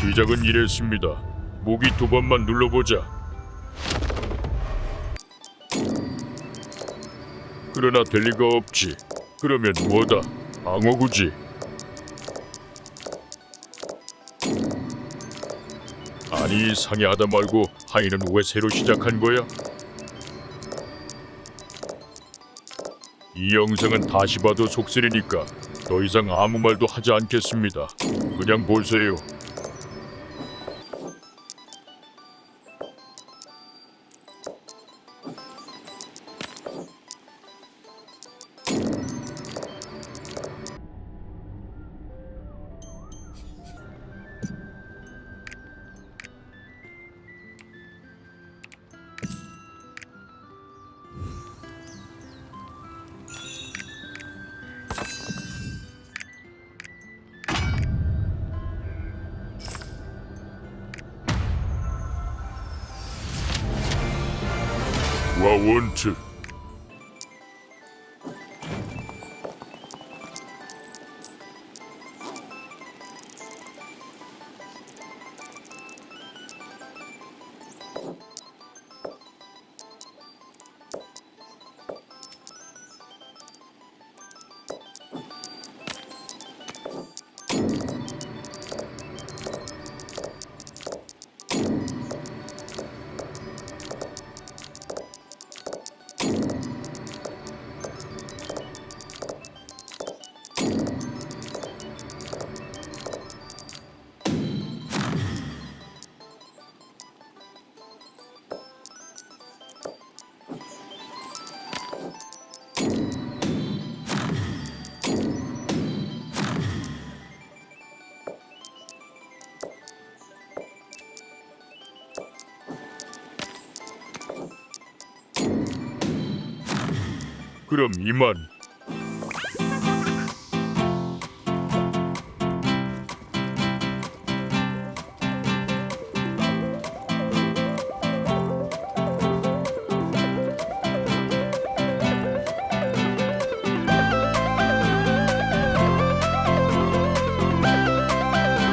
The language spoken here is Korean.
시작은 이랬습니다. 모기 두 번만 눌러보자. 그러나 될 리가 없지. 그러면 뭐다? 방어구지. 아니 상해하다 말고 하이는 왜 새로 시작한 거야? 이 영상은 다시 봐도 속쓰리니까 더 이상 아무 말도 하지 않겠습니다. 그냥 보세요. I want to. 그럼 이만